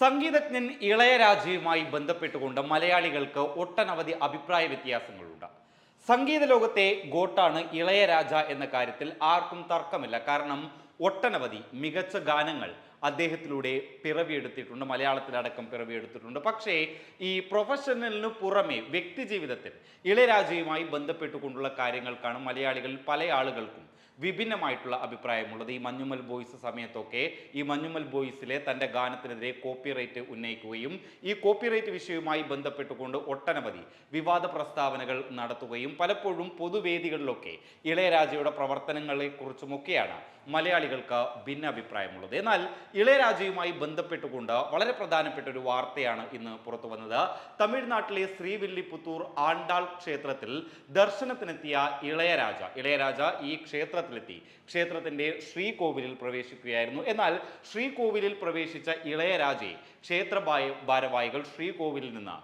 സംഗീതജ്ഞൻ ഇളയരാജയുമായി ബന്ധപ്പെട്ടുകൊണ്ട് മലയാളികൾക്ക് ഒട്ടനവധി അഭിപ്രായ വ്യത്യാസങ്ങളുണ്ട്. സംഗീത ലോകത്തെ ഗോട്ടാണ് ഇളയരാജ എന്ന കാര്യത്തിൽ ആർക്കും തർക്കമില്ല. കാരണം ഒട്ടനവധി മികച്ച ഗാനങ്ങൾ അദ്ദേഹത്തിലൂടെ പിറവിയെടുത്തിട്ടുണ്ട്. മലയാളത്തിലടക്കം പിറവിയെടുത്തിട്ടുണ്ട്. പക്ഷേ ഈ പ്രൊഫഷണലിന് പുറമെ വ്യക്തിജീവിതത്തിൽ ഇളയരാജയുമായി ബന്ധപ്പെട്ടുകൊണ്ടുള്ള കാര്യങ്ങൾക്കാണ് മലയാളികളിൽ പല ആളുകൾക്കും വിഭിന്നമായിട്ടുള്ള അഭിപ്രായമുള്ളത്. ഈ മഞ്ഞുമൽ ബോയ്സ് സമയത്തൊക്കെ ഈ മഞ്ഞുമൽ ബോയ്സിലെ തന്റെ ഗാനത്തിനെതിരെ കോപ്പിറൈറ്റ് ഉന്നയിക്കുകയും ഈ കോപ്പിറൈറ്റ് വിഷയവുമായി ബന്ധപ്പെട്ടുകൊണ്ട് ഒട്ടനവധി വിവാദ പ്രസ്താവനകൾ നടത്തുകയും പലപ്പോഴും പൊതുവേദികളിലൊക്കെ ഇളയരാജയുടെ പ്രവർത്തനങ്ങളെക്കുറിച്ചുമൊക്കെയാണ് മലയാളികൾക്ക് ഭിന്നാഭിപ്രായമുള്ളത്. എന്നാൽ ഇളയരാജയുമായി ബന്ധപ്പെട്ടുകൊണ്ട് വളരെ പ്രധാനപ്പെട്ട ഒരു വാർത്തയാണ് ഇന്ന് പുറത്തു വന്നത്. തമിഴ്നാട്ടിലെ ശ്രീവില്ലിപുത്തൂർ ആണ്ടാൾ ക്ഷേത്രത്തിൽ ദർശനത്തിനെത്തിയ ഇളയരാജ. ഇളയരാജ ഈ ക്ഷേത്രത്തിലെത്തി. ക്ഷേത്രത്തിന്റെ ശ്രീകോവിലിൽ പ്രവേശിക്കുകയായിരുന്നു. എന്നാൽ ശ്രീകോവിലിൽ പ്രവേശിച്ച ഇളയരാജയെ ക്ഷേത്ര ഭാരവാഹികൾ ശ്രീകോവിലിൽ നിന്ന്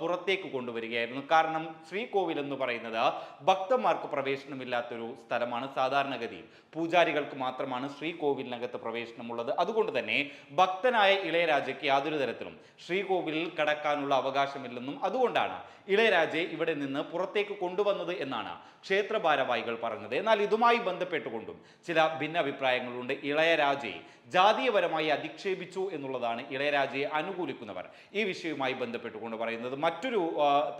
പുറത്തേക്ക് കൊണ്ടുവരികയായിരുന്നു. കാരണം ശ്രീകോവിൽ എന്ന് പറയുന്നത് ഭക്തന്മാർക്ക് പ്രവേശനമില്ലാത്തൊരു സ്ഥലമാണ്. സാധാരണഗതിയിൽ പൂജാരികൾക്ക് മാത്രമാണ് ശ്രീകോവിലിനകത്ത് പ്രവേശനമുള്ളത്. അതുകൊണ്ട് തന്നെ ഭക്തനായ ഇളയരാജയ്ക്ക് യാതൊരു തരത്തിലും ശ്രീകോവിലിൽ കടക്കാനുള്ള അവകാശമില്ലെന്നും അതുകൊണ്ടാണ് ഇളയരാജയെ ഇവിടെ നിന്ന് പുറത്തേക്ക് കൊണ്ടുവന്നത് എന്നാണ് ക്ഷേത്ര ഭാരവാഹികൾ പറഞ്ഞത്. എന്നാൽ ഇതുമായി ബന്ധപ്പെട്ടുകൊണ്ടും ചില ഭിന്നഭിപ്രായങ്ങളുണ്ട്. ഇളയരാജയെ ജാതീയപരമായി അധിക്ഷേപിച്ചു എന്നുള്ളതാണ് ഇളയരാജയെ അനുകൂലിക്കുന്നവർ ഈ വിഷയവുമായി ബന്ധപ്പെട്ടുകൊണ്ട് പറയുന്നത്. മറ്റൊരു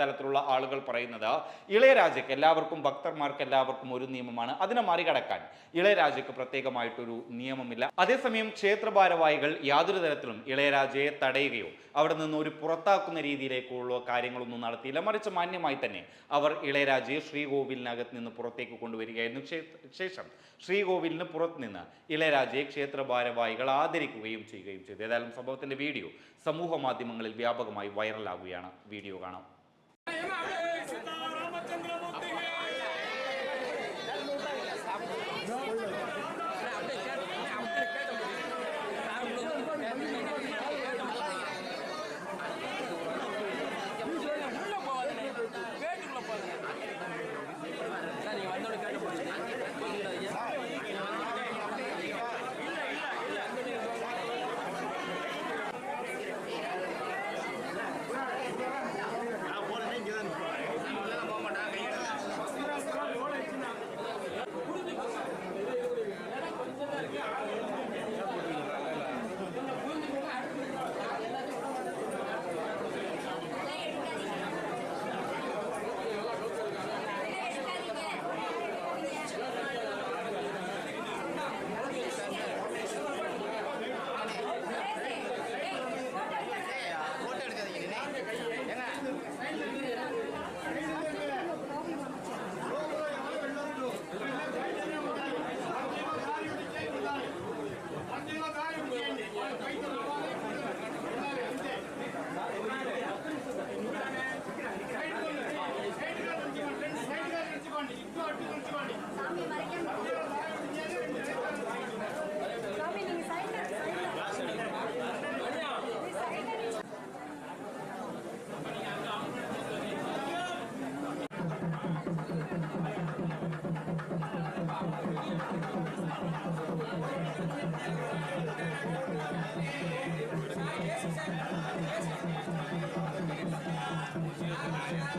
തലത്തിലുള്ള ആളുകൾ പറയുന്നത് ഇളയരാജയ്ക്ക് എല്ലാവർക്കും ഭക്തന്മാർക്ക് എല്ലാവർക്കും ഒരു നിയമമാണ്. അതിനെ മറികടക്കാൻ ഇളയരാജയ്ക്ക് പ്രത്യേകമായിട്ടൊരു നിയമമില്ല. അതേസമയം ക്ഷേത്ര ഭാരവാഹികൾ യാതൊരു തരത്തിലും ഇളയരാജയെ തടയുകയോ അവിടെ നിന്ന് ഒരു പുറത്താക്കുന്ന രീതിയിലേക്കുള്ള കാര്യങ്ങളൊന്നും നടത്തിയില്ല. മറിച്ച് മാന്യമായി തന്നെ അവർ ഇളയരാജയെ ശ്രീകോവിലിനകത്ത് നിന്ന് പുറത്തേക്ക് കൊണ്ടുവരികയായിരുന്നു. ശേഷം ശ്രീകോവിലിന് പുറത്തുനിന്ന് ഇളയരാജയെ ക്ഷേത്ര ഭാരവാഹികൾ ആദരിക്കുകയും ചെയ്യുകയും ചെയ്തു. ഏതായാലും സംഭവത്തിന്റെ വീഡിയോ സമൂഹ മാധ്യമങ്ങളിൽ വ്യാപകമായി വൈറലാകുകയാണ് വീഡിയോ കാണാം.